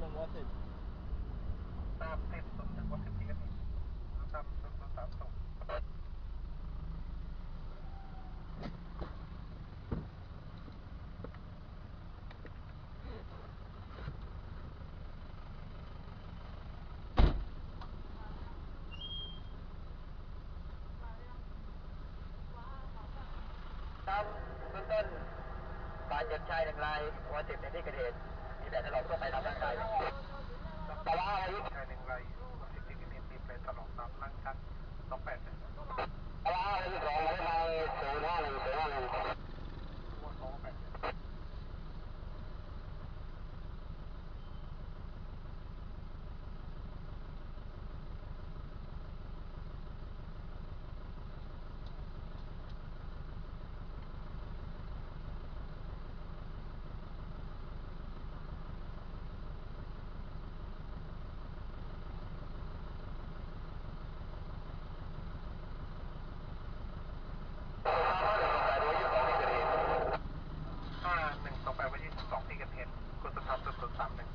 จ็ดจุดหนึ่งวอสิบตามส้นศูนย์หนึ่งวัดสิบที่กันนี่ตามนย์ศูนย์สามสองครับเบื้องต้นบาดเจ็บชายหนึ่งรายวอสิบในที่เกิดเหตุ แต่ถลอกทั่วไปตามร่างกายแต่ว่าอายุชายหนึ่งรายวัดสิบที่กันนี่มีแผลถลอกตามร่างกายสองแปด แต่ว่าอายุสองไม่ไปศูนย์ห้าหนึ่งศูนย์ห้าหนึ่ง ว่าสองแปด ห้าหนึ่งสองแป สี่กับเหตุคุณสถานศูนย์สามหนึ่ง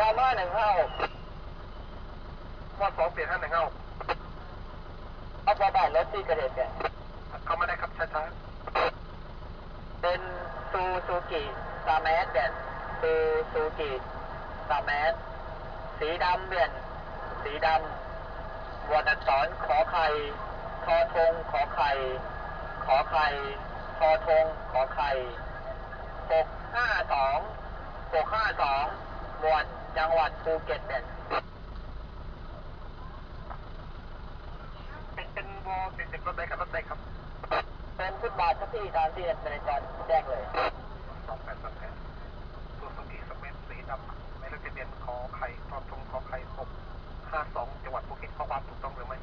ดราม่า หนึ่งห้าหกว่าสองเปลี่ยนห้าหนึ่งเก้าอัปเปอร์บ้านรถที่เกิดเหตุเนี่ยเขาไม่ได้ครับช้าเป็นซูซูกิซาแมสแบบซูซูกิซาแมสสีดำเปลี่ยนสีดำบวดอักษรขอไข่ทอทงขอไข่ขอไข่ทอทงขอไข่หกห้าสองหกห้าสองหมวด จังหวัดภูเก็ตเนี่ยๆเป็นเป็นวอลเป็นเป็นรถใดครับรถใดครับเป็นฟุตบาทที่ตามที่ในจอนแจ้งเลยสองแปดสองแปดตัวสุกี้สเปนสีดำในเลขทะเบียนขอไข่ทอทงขอไข่หกห้าสองจังหวัดภูเก็ตข้อความถูกต้องหรือไม่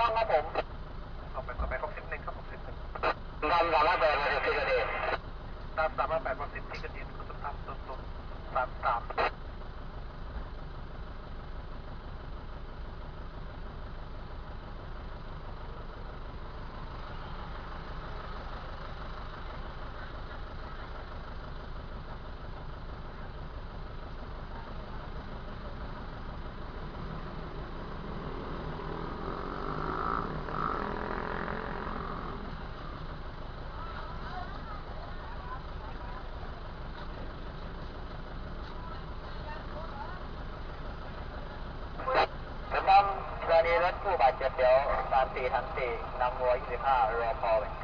ต้องครับผมสองแปดสองแปดหกสิบหนึ่งครับหกสิบหนึ่งทำสามารถเป็นมาจากที่เกิดเหตุตามสามารถแปดหกสิบที่เกิดเหตุคุณสถานศูนย์ศูนย์สาม สาม ผมนำกรณีรถผู้บาดเจ็บเดี๋ยวสามสี่ ทันสี่นำวัวยี่สิบห้ารอพอไปท